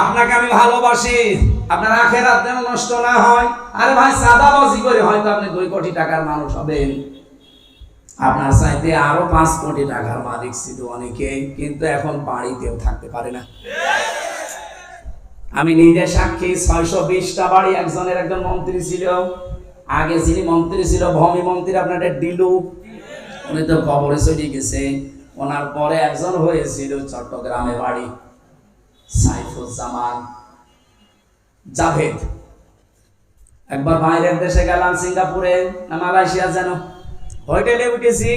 আপনাকে আমি ভালোবাসি। আপনার আখের আখেরাত যেন নষ্ট না হয়। আরে ভাই, সাদাবাজি করে হয়তো আপনি দুই কোটি টাকার মানুষ হবেন। আপনার চাইতে আরও পাঁচ কোটি টাকার মালিক ছিল অনেকে, কিন্তু এখন বাড়িতেও থাকতে পারে না। আমি নিজে সাক্ষী, ছয়শো বিশটা বাড়ি একজনের একজন মন্ত্রী ছিল। আগে যিনি মন্ত্রী ছিল, ভূমি মন্ত্রী আপনার ডিলু। উনি তো কবরে চলে গেছে। ওনার পরে একজন হয়েছিল চট্টগ্রামে বাড়ি। সাইফুজ্জামান জাভেদ। একবার বাইরের দেশে গেলাম সিঙ্গাপুরে মালয়েশিয়া যেন। হোটেলে উঠেছি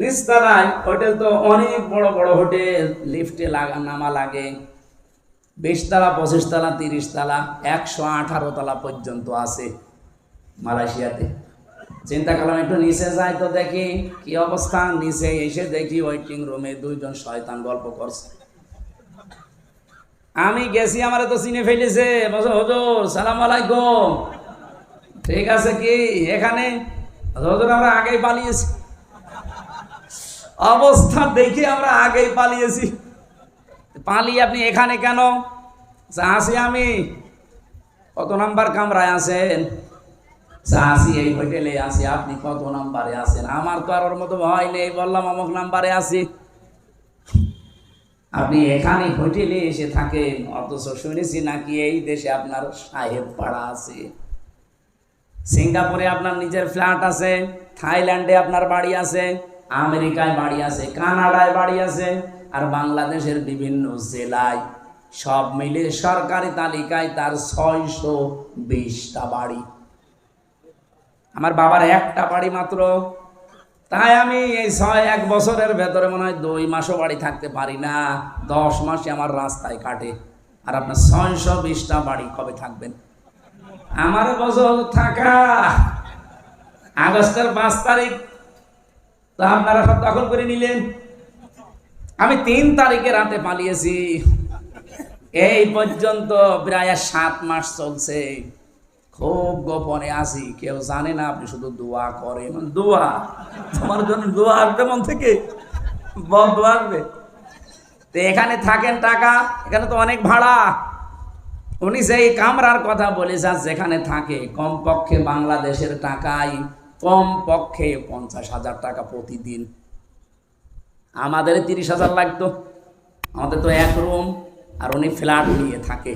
নিচতলায় হোটেল তো অনেক বড় বড় হোটেল, লিফটে লাগা, নামা লাগে। বিশ তলা পঁচিশ তলা তিরিশ তলা একশো আঠারো তলা পর্যন্ত আছে মালয়েশিয়াতে। চিন্তা করলাম একটু নিচে যাই তো দেখি কি অবস্থা। নিচে এসে দেখি ওয়েটিং রুমে দুইজন শয়তান গল্প করছে। আমি গেছি, আমার তো চিনে ফেলেছে। হজুর, সালাম আলাইকুম। ঠিক আছে কি? এখানে? হজুর, আমরা আগেই পালিয়েছি। অবস্থা দেখে আমরা আগেই পালিয়েছি। পালিয়ে আপনি এখানে কেন? আসি আমি। কত নাম্বার কামরায় আছেন? আসি এই হোটেলে আসি আপনি কত নাম্বারে আছেন? আমার তো আর ওর মতো ভয় নেই, বললাম অমুক নাম্বারে আসি আপনি এখানে হোটেলে এসে থাকেন, অথচ শুনেছি নাকি এই দেশে আপনার সাহেব পাড়া আছে। সিঙ্গাপুরে আপনার নিজের ফ্ল্যাট আছে, থাইল্যান্ডে আপনার বাড়ি আছে, আমেরিকায় বাড়ি আছে, কানাডায় বাড়ি আছে, আর বাংলাদেশের বিভিন্ন জেলায়। সব মিলে সরকারি তালিকায় তার ছয়শো বিশটা বাড়ি। আমার বাবার একটা বাড়ি মাত্র তাই আমি এই ছয়, এক বছরের ভেতরে মনে হয় দুই মাসও বাড়ি থাকতে পারি না। দশ মাসে আমার রাস্তায় কাটে। আর আপনার ছয়শো বিশটা বাড়ি কবে থাকবেন? আমার বছর থাকা আগস্টের পাঁচ তারিখ। তো আপনারা সব দখল করে নিলেন। আমি তিন তারিখে রাতে পালিয়েছি। এই পর্যন্ত প্রায় সাত মাস চলছে। খুব গোপনে আছি কেউ জানে না আপনি শুধু দোয়া করেন। দোয়া? তোমার জন্য দোয়া আসবে মন থেকে? বল দোয়া আসবে? তো এখানে থাকেন টাকা এখানে তো অনেক ভাড়া। উনি সেই কামরার কথা বলে যান যেখানে থাকে কমপক্ষে বাংলাদেশের টাকায় কম পক্ষে পঞ্চাশ হাজার টাকা প্রতিদিন। আমাদের তিরিশ হাজার লাগতো। আমাদের তো এক রুম আর উনি ফ্ল্যাট নিয়ে থাকে।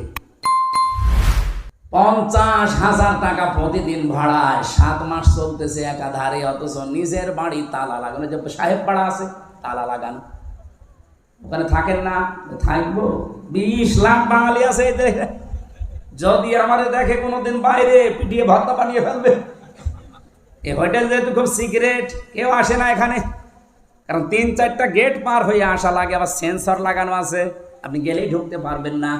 পঞ্চাশ হাজার টাকা প্রতিদিন ভাড়ায়। সাত মাস চলতেছে একাধারে, অথচ নিজের বাড়ি তালা লাগানো। যে সাহেব পাড়া আছে, তালা লাগানো। ওখানে থাকেন না, থাকব। বিশ লাখ বাঙালি আছে যদি আমারে দেখে কোনোদিন বাইরে পিটিয়ে ভত্তা বানিয়ে ফেলবে। এ হোটেল যেহেতু খুব সিক্রেট, কেউ আসে না এখানে। কারণ তিন চারটা গেট পার হয়ে আসা লাগে, আবার সেন্সর লাগানো আছে। আপনি গেলেই ঢুকতে পারবেন না।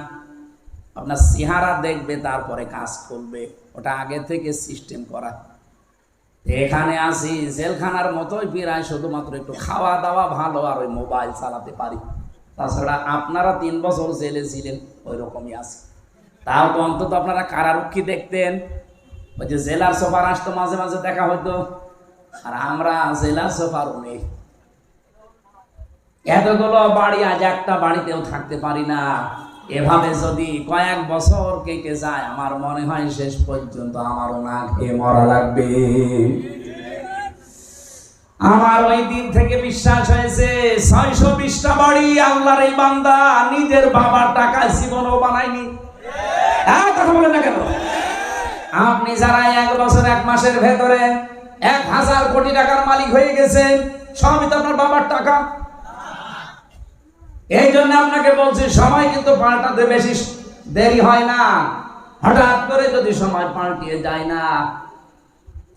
আপনার চেহারা দেখবে, তারপরে কাজ করবে। ওটা আগে থেকে সিস্টেম করা। এখানে আসি জেলখানার মতোই প্রায় শুধুমাত্র একটু খাওয়া দাওয়া ভালো আর ওই মোবাইল চালাতে পারি। তাছাড়া আপনারা তিন বছর জেলে ছিলেন ওই রকমই আছে। তাও তো অন্তত আপনারা কারারক্ষী দেখতেন। ওই যে জেলার সোফার আসতো, মাঝে মাঝে দেখা হতো আর আমরা জেলার সোফারও নেই এতগুলো বাড়ি আজ একটা বাড়িতেও থাকতে পারি না। এভাবে যদি কয়েক বছর কেটে যায়, আমার মনে হয় শেষ পর্যন্ত আমার না খেয়ে মরা লাগবে। আমার ওই দিন থেকে বিশ্বাস হয়েছে, ছয়শো বিশটা বাড়ি আল্লাহর এই বান্দা নিজের বাবার টাকা জীবনও বানায়নি। হ্যাঁ কথা বলেন না কেন? আপনি যারা এক বছর, এক মাসের ভেতরে এক হাজার কোটি টাকার মালিক হয়ে গেছেন, সবই তো আপনার বাবার টাকা। এই জন্য আপনাকে বলছি, সময় কিন্তু পাল্টাতে বেশি দেরি হয় না। হঠাৎ করে যদি সময় পাল্টিয়ে যায় না,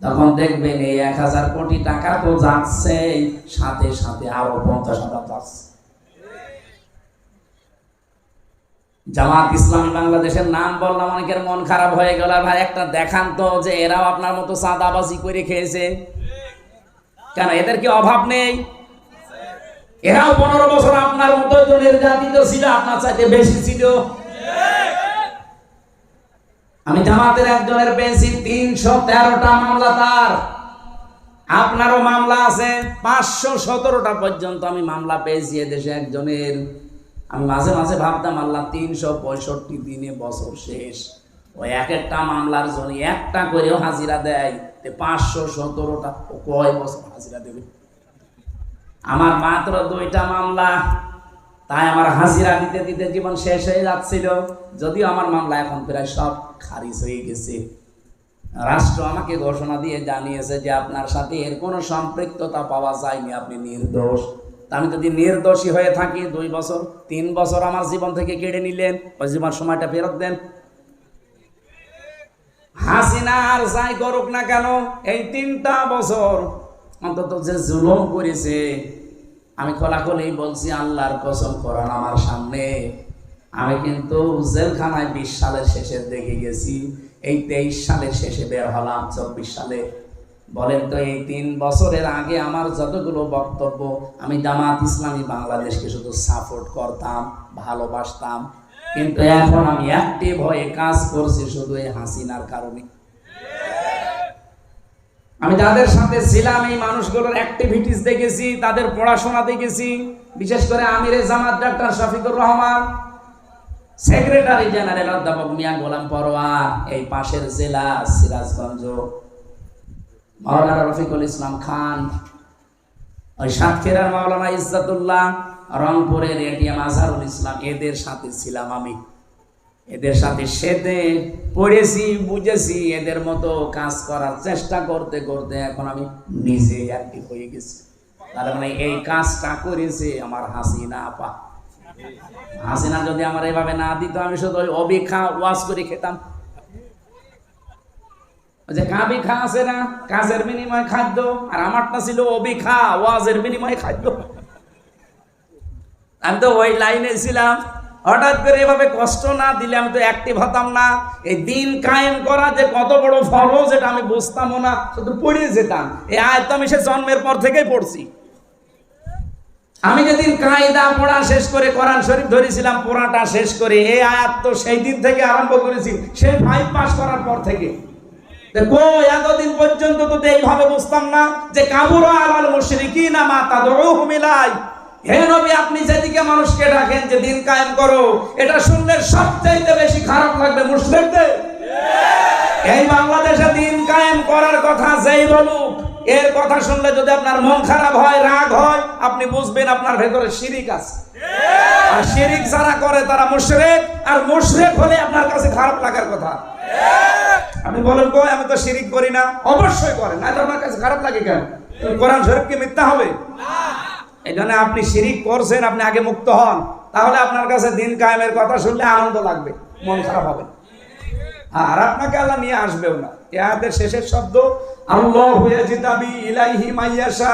তখন দেখবেন এই এক হাজার কোটি টাকা তো যাচ্ছে, সাথে সাথে আরও পঞ্চাশ হাজার যাচ্ছে জামাত ইসলামী বাংলাদেশের নাম বললাম, অনেকের মন খারাপ হয়ে গেল। ভাই, একটা দেখান তো যে এরাও আপনার মতো চাঁদাবাজি করে খেয়েছে। কেন, এদের কি অভাব নেই? এরাও পনেরো বছর আপনার মতো তো ছিল, আপনার চাইতে বেশি ছিল। আমি জামাতের একজনের পেয়েছি, তিনশো তেরোটা মামলা তার। আপনারও মামলা আছে, পাঁচশো সতেরোটা পর্যন্ত আমি মামলা পেয়েছি এদেশে একজনের। আমি মাঝে মাঝে ভাবতাম, আল্লাহ, তিনশো পঁয়ষট্টি দিনে বছর শেষ। ওই এক একটা মামলার জন্য একটা করেও হাজিরা দেয় পাঁচশো সতেরোটা কয় বছর হাজিরা দেবে? আমার মাত্র দুইটা মামলা, তাই আমার হাজিরা দিতে দিতে জীবন শেষ হয়ে যাচ্ছিল। যদিও আমার মামলা এখন প্রায় সব খারিজ হয়ে গেছে। রাষ্ট্র আমাকে ঘোষণা দিয়ে জানিয়েছে যে আপনার সাথে এর কোনো সম্পৃক্ততা পাওয়া যায়নি, আপনি নির্দোষ। আমি যদি নির্দোষী হয়ে থাকি, দুই বছর, তিন বছর আমার জীবন থেকে কেড়ে নিলেন, ওই জীবন সময়টা ফেরত দেন। হাসিনা আর যাই করুক না কেন, এই তিনটা বছর অন্তত যে জুলুম করেছে, আমি খোলাখুলি বলছি, আল্লাহর কসম করান আমার সামনে। আমি কিন্তু জেলখানায় বিশ সালের শেষের দিকে গেছি, এই তেইশ সালের শেষে বের হলাম, চব্বিশ সালে। বলেন তো, এই তিন বছরের আগে আমার যতগুলো বক্তব্য, আমি জামাত ইসলামী বাংলাদেশকে শুধু সাপোর্ট করতাম, ভালোবাসতাম। কিন্তু এখন আমি অ্যাক্টিভ হয়ে কাজ করছি শুধু এই হাসিনার কারণে। আমি যাদের সাথে ছিলাম, এই মানুষগুলোর অ্যাক্টিভিটিস দেখেছি, তাদের পড়াশোনা দেখেছি। বিশেষ করে আমিরে জামাত doctor Shafiqur Rahman secretary general অধ্যাপক মিয়া গোলাম পরোয়ার, এই পাশের জেলা, সিরাজগঞ্জ। মাওলানা রফিকুল ইসলাম খান, ওই সাতক্ষীরার মাওলানা ইজ্জাতুল্লাহ, রংপুরের এটিএম আজহারুল ইসলাম, এদের সাথে ছিলাম আমি। এদের সাথে সেতে পড়েছি, বুঝেছি, এদের মতো কাজ করার চেষ্টা করতে করতে এখন আমি নিজে অ্যাক্টিভ হয়ে গেছি। তার মানে এই কাজটা করেছে আমার হাসিনা আপা। হাসিনা যদি আমার এভাবে না দিত, আমি শুধু ওই অবিখা ওয়াজ করে খেতাম। যে কাবি খা আছে না, কাজের বিনিময়ে খাদ্য, আর আমারটা ছিল অবিখা ওয়াজের বিনিময়ে খাদ্য। আমি তো ওই লাইনে ছিলাম হঠাৎ করে এভাবে কষ্ট না দিলে আমি তো অ্যাক্টিভ হতাম না। এই দিন কায়েম করা যে কত বড় ফরজ এটা আমি বুঝতামও না, শুধু পড়ে যেতাম। এই তো আমি সে জন্মের পর থেকেই পড়ছি। আমি যেদিন কায়দা পড়া শেষ করে কোরআন শরীফ ধরেছিলাম, পড়াটা শেষ করে এই আয়াত তো সেই দিন থেকে আরম্ভ করেছি, সেই ফাইভ পাস করার পর থেকে। এতদিন পর্যন্ত তো এইভাবে বুঝতাম না যে কাবুরা আলাল মুশরিকিনা মা তাদউহুম ইলাই হে নবী আপনি যেদিকে মানুষকে ডাকেন যে দিন কায়েম করো এটা শুনলে সবচাইতে বেশি খারাপ লাগবে মুসলিমদের এই বাংলাদেশে দিন কায়েম করার কথা যেই বলুক এর কথা শুনলে যদি আপনার মন খারাপ হয় রাগ হয় আপনি বুঝবেন আপনার ভেতরে শিরিক আছে। আর শিরিক যারা করে তারা মুশরিক আর মুশরিক হলে আপনার কাছে খারাপ লাগার কথা। আপনি বলেন কই আমি তো শিরিক করি না? অবশ্যই করেন না আপনার কাছে খারাপ লাগে কেন? কোরআন শরীফ কি মিথ্যা হবে? এই জন্য আপনি শিরিক করছেন, আপনি আগে মুক্ত হন। তাহলে আপনার কাছে দিন কায়েমের কথা শুনলে আনন্দ লাগবে, মন খারাপ হবে আর আপনাকে আল্লাহ নিয়ে আসবেও না। এ আয়াতের শেষের শব্দ, আল্লাহ ইয়াজিতাবি ইলাইহি মাইয়াশা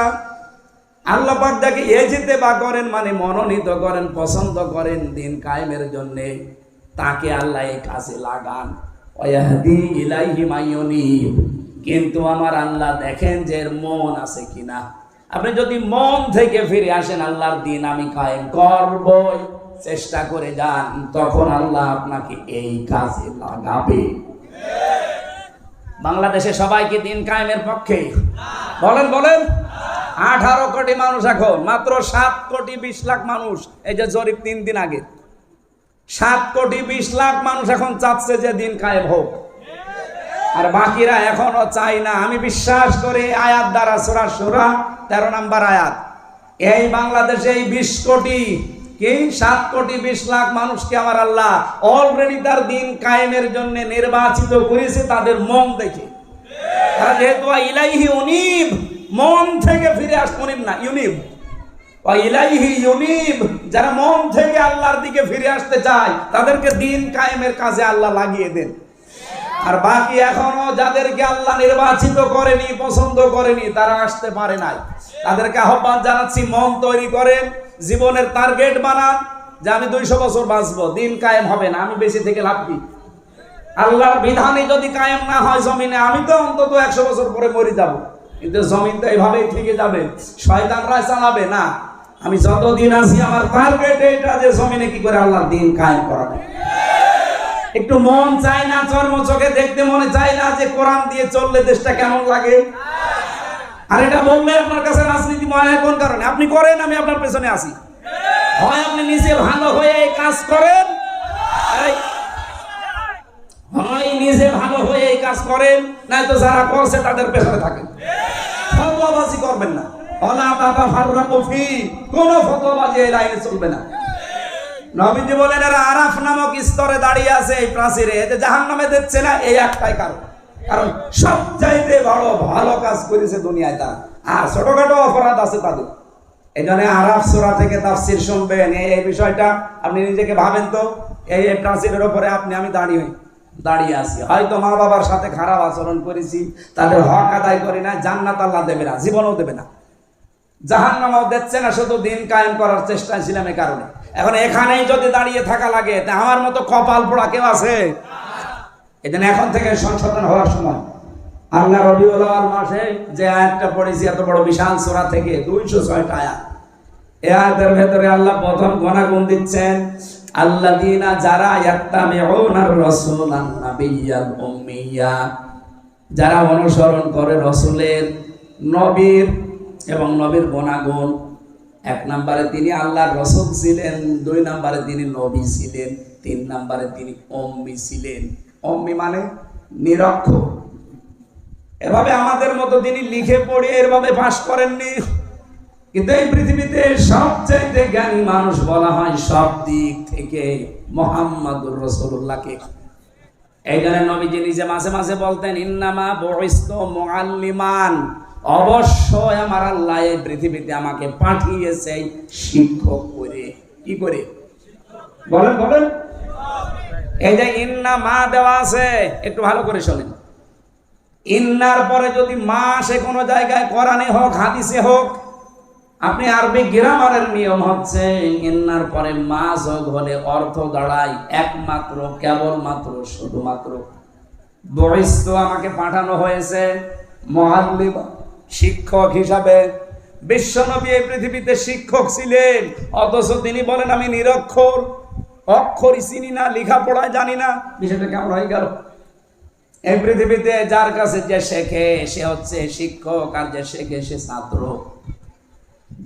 আল্লাহ পাক যাকে এজিতে বা করেন মানে মনোনীত করেন, পছন্দ করেন দিন কায়েমের জন্য। তাকে আল্লাহ এই কাজে লাগান। ওয়াহদি ইলাইহি মাইয়ুনিব কিন্তু আমার আল্লাহ দেখেন যে এর মন আছে কিনা। আপনি যদি মন থেকে ফিরে আসেন, আল্লাহর দিন আমি কায়েম করবই। চেষ্টা করে যান, তখন আল্লাহ আপনাকে এই কাজে লাগাবে। বাংলাদেশে সবাইকে দিন কায়েমের পক্ষে? বলেন বলেন। আঠারো কোটি মানুষ এখন, মাত্র সাত কোটি বিশ লাখ মানুষ। এই যে জরিপ তিন দিন আগে। সাত কোটি বিশ লাখ মানুষ এখন চাচ্ছে যে দিন কায়েম হোক। আর বাকিরা এখনও চাই না। আমি বিশ্বাস করি আয়াত দ্বারা সোরা সোরা তেরো নাম্বার আয়াত। এই বাংলাদেশে এই বিশ কোটি কি? সাত কোটি বিশ লাখ মানুষকে আমার আল্লাহ অলরেডি তার দিন কায়েমের জন্য নির্বাচিত করেছে তাদের মন দেখে। তারা যেহেতু ইলাইহি উনিব মন থেকে ফিরে আস উনিব না, ইউনিব। ইলাইহি ইউনিব, যারা মন থেকে আল্লাহর দিকে ফিরে আসতে চায়, তাদেরকে দিন কায়েমের কাজে আল্লাহ লাগিয়ে দেন। আর বাকি এখনও যাদেরকে আল্লাহ নির্বাচিত করেনি, পছন্দ করেনি, তারা আসতে পারে নাই। তাদেরকে আহ্বান জানাচ্ছি, মন তৈরি করেন, জীবনের টার্গেট বানান, যে আমি দুইশো বছর বাঁচবো, দিন কায়েম হবে না, আমি বেশি থেকে লাভ কি? আল্লাহর বিধানে যদি কায়েম না হয় জমিনে, আমি তো অন্তত একশো বছর পরে মরে যাব। কিন্তু জমিন তো এইভাবেই থেকে যাবে। শয়তানরা চালাবে না। আমি যতদিন আছি, আমার টার্গেট এটা যে জমিনে কি করে আল্লাহর দিন কায়েম করাবে। একটু মন চায় না, চর্ম চোখে দেখতে মনে চায় না যে কোরআন দিয়ে চললে দেশটা কেমন লাগে। আর এটা বললে আপনার কাছে রাজনীতি মনে হয় কোন কারণে? আপনি করেন, আমি আপনার পেছনে আসি হয় আপনি নিজে ভালো হয়ে কাজ করেন। হয় নিজে ভালো হয়ে এই কাজ করেন নয়তো যারা করছে তাদের পেছনে থাকেন। ফতোয়াবাজি করবেন না। অলা বাবা ফারুরা কফি কোন ফতোয়াবাজি এই লাইনে চলবে না। নবীজি বলেন, এরা আরাফ নামক স্তরে দাঁড়িয়ে আছে এই প্রাচীরে। যে জাহান নামে দিচ্ছে না, এই একটাই কারণ। কারণ সবচাইতে বড় ভালো কাজ করেছে দুনিয়ায় তারা। আর ছোটখাটো অপরাধ আছে তাদের। এই জন্য আরাফ সুরা থেকে তাফসির শুনবেন। এই বিষয়টা আপনি নিজেকে ভাবেন তো। এই প্রাচীরের ওপরে আপনি, আমি দাঁড়িয়ে দাঁড়িয়ে আছি। হয়তো মা বাবার সাথে খারাপ আচরণ করেছি, তাদের হক আদায় করি না জান্নাত আল্লাহ দেবে না, জীবনও দেবে না। জাহান নামাও দিচ্ছে না, শুধু দিন কায়েম করার চেষ্টা ছিলাম এই কারণে। এখন এখানেই যদি দাঁড়িয়ে থাকা লাগে, তা আমার মতো কপাল পোড়া কেউ আছে? জন্য এখন থেকে সংশোধন হওয়ার সময়। আল্লাহ রবিউল মাসে যে আয়াতটা পড়েছি, এত বড় বিশাল সোরা থেকে দুইশো ছয়টা আয়াত। এ আয়াতের ভেতরে আল্লাহ প্রথম গণাগুণ দিচ্ছেন আল্লাহ দিনা যারা ইয়াত্তামিউনার রাসূলান নাবিয়্যাল উম্মিয়া, যারা অনুসরণ করে রসুলের নবীর এবং নবীর গুণাগুণ এক নম্বরে তিনি আল্লাহর রসুল ছিলেন, দুই নম্বরে তিনি নবী ছিলেন, তিন নম্বরে তিনি অম্মি ছিলেন। অম্মি মানে নিরক্ষ এভাবে আমাদের মতো তিনি লিখে পড়িয়ে এভাবে পাশ করেননি। কিন্তু এই পৃথিবীতে সবচাইতে জ্ঞানী মানুষ বলা হয় সব দিক থেকে মোহাম্মদুর রসুল্লাহকে এই জন্য নবীজি নিজে মাঝে মাঝে বলতেন, ইন্নামা বহিস্ত মুআল্লিমান। অবশ্যই আমার আল্লাহ এই পৃথিবীতে আমাকে পাঠিয়েছে শিক্ষক করে। কি করে? বলেন বলেন। এই যে ইন্না মা দেওয়া আছে, একটু ভালো করে শোনেন। ইন্নার পরে যদি মা আসে কোনো জায়গায় কোরআনে হোক, হাদিসে হোক, আপনি আরবি গ্রামারের নিয়ম হচ্ছে, ইন্নার পরে মা যোগ হলে অর্থ দাঁড়ায় একমাত্র, কেবলমাত্র, শুধুমাত্র। বহিস্থ আমাকে পাঠানো হয়েছে মহাল্লিম শিক্ষক হিসাবে বিশ্বনবী এই পৃথিবীতে শিক্ষক ছিলেন। অথচ তিনি বলেন, আমি নিরক্ষর, অক্ষরই চিনি না, লেখাপড়ায় জানি না। বিষয়টা কেমন হয়ে গেল? এই পৃথিবীতে যার কাছে যে শেখে, সে হচ্ছে শিক্ষক, আর যে শেখে, সে ছাত্র।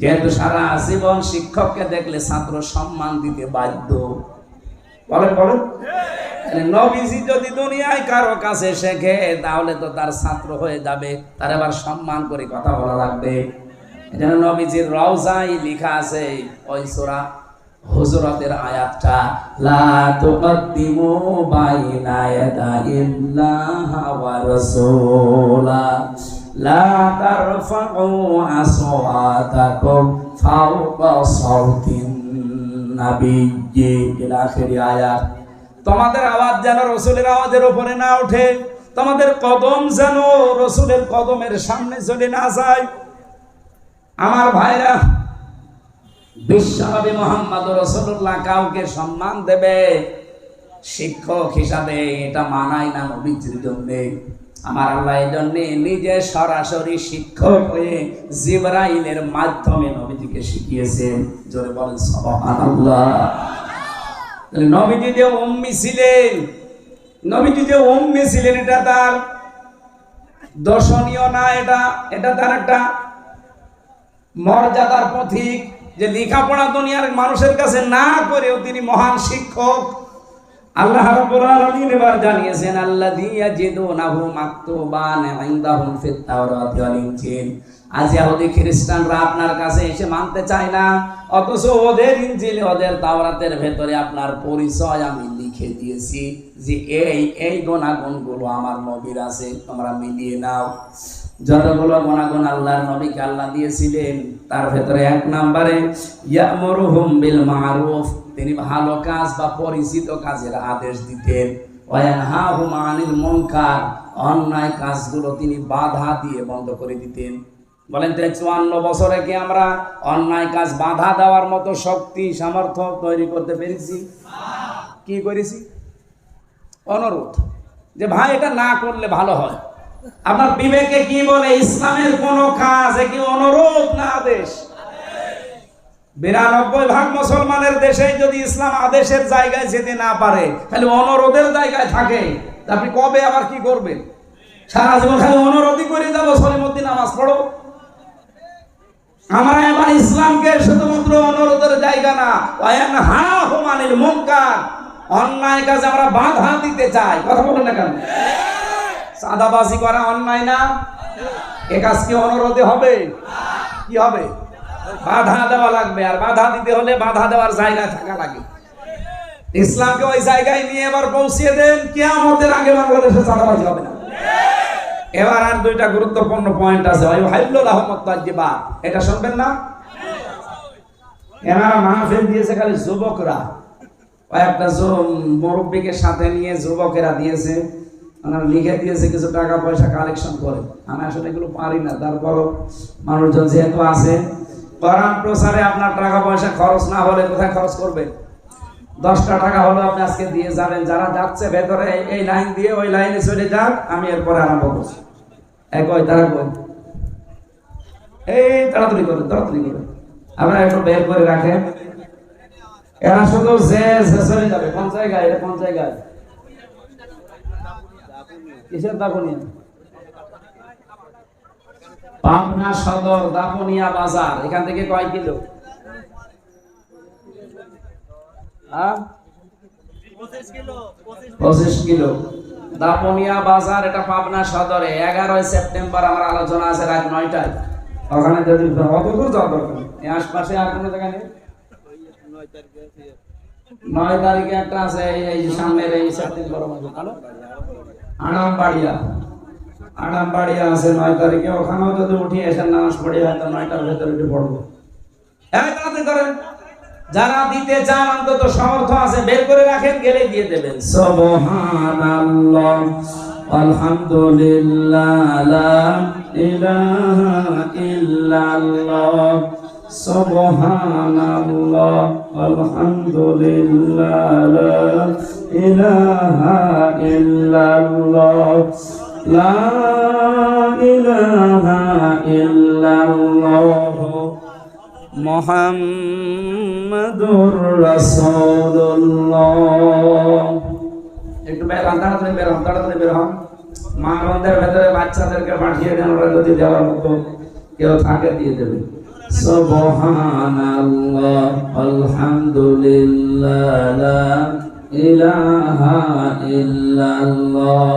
যেহেতু সারা জীবন শিক্ষককে দেখলে ছাত্র সম্মান দিতে বাধ্য বলেন বলেন। নবীজি যদি দুনিয়ায় কারও কাছে শেখে, তাহলে তো তার ছাত্র হয়ে যাবে। তার আবার সম্মান করে কথা বলা লাগবে। এজন্য নবীজির রওজাই লেখা আছে ওই সূরা হুজরাতের আয়াতটা, লা তুকদ্দিমু বাইনা ইয়াদাইল্লাহ ওয়া রাসূলা, লা তারফাউ আসওয়াতাকুম ফাওকা সাউতিন তোমাদের আওয়াজ যেন রসুলের আওয়াজের উপরে না তোমাদের কদম যেন রসুলের কদমের সামনে চলে না যায়। আমার ভাইরা, বিশ্বনবী মোহাম্মদ রসুল্লাহ কাউকে সম্মান দেবে, শিক্ষক হিসাবে এটা মানায় না নবীজির জন্য। আমার আল্লাহ এই জন্য নিজে সরাসরি শিক্ষক হয়ে জিব্রাইলের মাধ্যমে নবীজিকে শিখিয়েছেন। জোরে বলেন তাহলে নবীজি যে উম্মি ছিলেন, নবীজি যে উম্মি ছিলেন, এটা তার দর্শনীয় না, এটা এটা তার একটা মর্যাদার পথিক যে লেখাপড়া দুনিয়ার মানুষের কাছে না করেও তিনি মহান শিক্ষক। আল্লাহ রাব্বুল আলামিন এবার জানিয়েছেন মাকতুবান ইনদাহুম ফিত তাওরাতি আজ ইহুদি খ্রিস্টানরা আপনার কাছে এসে মানতে চায় না, অথচ ওদের ওদের তাওরাতের ভেতরে আপনার পরিচয় আমি লিখে দিয়েছি যে এই এই গুণাগুণগুলো আমার নবীর আছে, তোমরা মিলিয়ে নাও। যতগুলো গুণাগুণ আল্লাহর নবীকে আল্লাহ দিয়েছিলেন, তার ভেতরে এক নম্বরে, ইয়ামুরুহুম বিল মারুফ। তিনি ভালো কাজ বা পরিচিত কাজের আদেশ দিতেন। ওয়ানহাহুম আনিল মুনকার, অন্যায় কাজগুলো তিনি বাধা দিয়ে বন্ধ করে দিতেন। বলেন তো চুয়ান্ন বছরে কি আমরা অন্যায় কাজ বাধা দেওয়ার মতো শক্তি, সামর্থ্য তৈরি করতে পেরেছি? কি করেছি? অনুরোধ যে, ভাই, এটা না করলে ভালো হয়। আপনার বিবেকে কি বলে, ইসলামের কোন কাজ কি অনুরোধ না আদেশ? বিরানব্বই ভাগ মুসলমানের দেশে যদি ইসলাম আদেশের জায়গায় যেতে না পারে খালি অনুরোধের জায়গায় থাকে। আপনি কবে আবার কি করবেন? সারা জীবন খালি অনুরোধই করে যাব, সলিমুদ্দিন, নামাজ পড়ো। আমরা এবার ইসলামকে শুধুমাত্র অনুরোধের জায়গা না হা হুমানিল মুনকার, অন্যায় কাজে আমরা বাধা দিতে চাই। কথা বলেন না কেন? সাদাবাজি করা অন্যায় না? এ কাজ কি অনুরোধে হবে? কি হবে? বাধা দেওয়া লাগবে, আর বাধা দিতে হলে বাধা দেওয়ার জায়গায় থাকা লাগে। ইসলামকে ওই জায়গায় নিয়ে এবার পৌঁছিয়ে দেন, কেয়ামতের আগে বাংলাদেশে চাঁদাবাজি হবে না। এবার আর দুইটা গুরুত্বপূর্ণ পয়েন্ট আছে ওই হাইবুল আহমদ তাজ্জিবা। এটা শুনবেন না? এনারা মাহফিল দিয়েছে খালি যুবকরা। একটা মুরব্বীকে সাথে নিয়ে যুবকেরা দিয়েছে। ওনারা লিখে দিয়েছে কিছু টাকা পয়সা কালেকশন করে। আমি আসলে এগুলো পারি না, তারপরও মানুষজন যেহেতু আছে কোরআন প্রচারে আপনার টাকা পয়সা খরচ না হলে কোথায় খরচ করবেন? দশটা টাকা হলো আপনি আজকে দিয়ে যাবেন। যারা যাচ্ছে ভেতরে, এই- লাইন দিয়ে ওই লাইনে চলে যান আমি এরপরে আরম্ভ করছি। এক ওই তারা কই এই, তাড়াতাড়ি করে তাড়াতাড়ি করে আপনারা একটু বের করে রাখেন। এরা শুধু যে যে চলে যাবে। কোন জায়গায়? এটা কোন জায়গায়? কিসের দাপনিয়া পাবনা সদর দাপনিয়া বাজার। এখান থেকে কয় কিলো? হ্যাঁ? পঁচিশ কিলো। দাপনিয়া বাজার, এটা পাবনা সদরে। এগারোই সেপ্টেম্বর আমার আলোচনা আছে রাত নয়টায়। ওখানে যদি অত দূর যাওয়া দরকার এই আশপাশে আর কোনো জায়গা নেই? নয় তারিখে একটা আছে, এই সামনের এই সেপ্টেম্বর মাসে আনামবাড়িয়া আনামবাড়িয়া আছে নয় তারিখে। ওখানেও যদি উঠি এসে নামাজ পড়ি হয়তো নয়টার ভেতরে উঠে পড়ব। তাড়াতাড়ি করেন। যারা দিতে চান, অন্তত সমর্থ আছে, বের করে রাখেন, গেলে দিয়ে দেবেন। সুবহানাল্লাহ, আলহামদুলিল্লাহ, লা ইল্লাল্লাহ, সুবহানাল্লাহ, আলহামদুলিল্লাহ ইলাহা ইল্লাল্লাহ লা ইলাহা ইল্লাল্লাহ মোহাম্মদুর রাসূলুল্লাহ। একটু বের হন তাড়াতাড়ি বের হন তাড়াতাড়ি বের হন। মা বোনদের ভেতরে বাচ্চাদেরকে পাঠিয়ে দেন ওরা যদি দেওয়ার মতো কেউ থাকে দিয়ে দেবে। সুবহানাল্লাহ আলহামদুলিল্লাহ লা ইলাহা ইল্লাল্লাহ।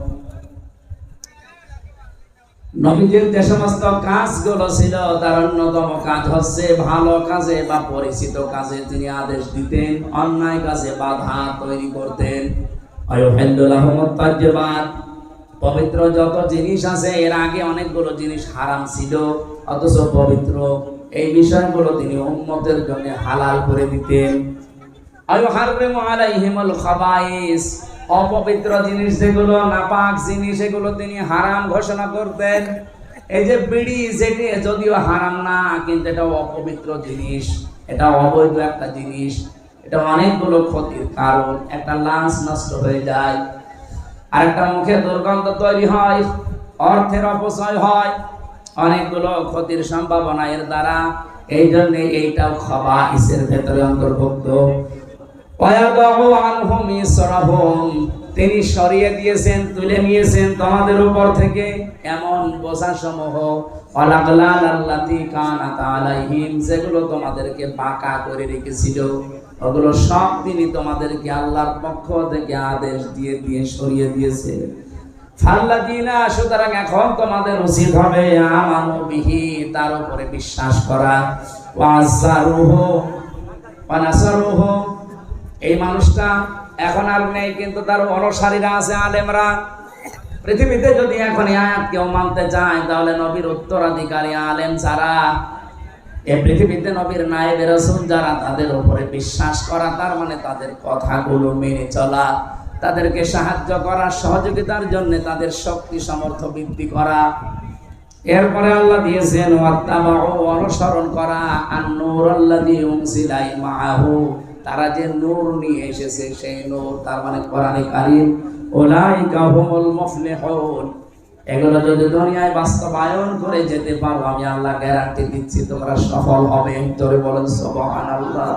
যে সমস্ত কাজগুলো ছিল তার অন্যতম কাজ হচ্ছে ভালো কাজে বা পরিচিত কাজে তিনি আদেশ দিতেন, অন্যায় কাজে বাধা তৈরি করতেন। পবিত্র যত জিনিস আছে, এর আগে অনেকগুলো জিনিস হারাম ছিল, অথচ পবিত্র এই বিষয়গুলো তিনি উম্মতের জন্য হালাল করে দিতেন। আয়ু হাররিমু আলাইহিমুল খাবাইস। অপবিত্র জিনিস যেগুলো, নাপাক জিনিস এগুলো তিনি হারাম ঘোষণা করতেন। এই যে বিড়ি, যেটি যদিও হারাম না, কিন্তু এটা অপবিত্র জিনিস। এটা অবৈধ একটা জিনিস। এটা অনেকগুলো ক্ষতির কারণ। একটা লাঞ্চ নষ্ট হয়ে যায়। আর একটা মুখে দুর্গন্ধ তৈরি হয়, অর্থের অপচয় হয়। অনেকগুলো ক্ষতির সম্ভাবনা এর দ্বারা। এই জন্য এইটাও খাবা ইসের ভেতরে অন্তর্ভুক্ত। তিনি সরিয়ে দিয়েছেন, তুলে নিয়েছেন তোমাদের উপর থেকে এমন বোঝা সমূহ যেগুলো তোমাদেরকে পাকা করে রেখেছিল। ওগুলো সব তিনি তোমাদেরকে আল্লাহর পক্ষ থেকে আদেশ দিয়ে দিয়ে সরিয়ে দিয়েছে। ফাল্লাদিনা, সুতরাং এখন তোমাদের উচিত হবে আমানু বিহি, তার উপরে বিশ্বাস করা। ওয়াজারুহু ওয়ানাসারুহু এই মানুষটা এখন আর নেই, কিন্তু তার অনুসারীরা আছে, আলেমরা। পৃথিবীতে যদি এখন আয়াত কেউ মানতে চায়, তাহলে নবীর উত্তরাধিকারী আলেম যারা, এই পৃথিবীতে নবীর নায়েব রসুল যারা, তাদের উপরে বিশ্বাস করা, তার মানে তাদের কথাগুলো মেনে চলা, তাদেরকে সাহায্য করা, সহযোগিতার জন্য তাদের শক্তি, সামর্থ্য বৃদ্ধি করা। এরপরে আল্লাহ দিয়েছেন অনুসরণ করা আর নূর আল্লাযী উনজিলা মাআহু তারা যে নূর নিয়ে এসেছে, সেই নূর তার মানে কোরআনে কারিম ওলাই হুমুল মুফলিহুন। এগুলো যদি দুনিয়ায় বাস্তবায়ন করে যেতে পারো, আমি আল্লাহ গ্যারান্টি দিচ্ছি তোমরা সফল হবে। তোরে বলেন, সুবহানাল্লাহ।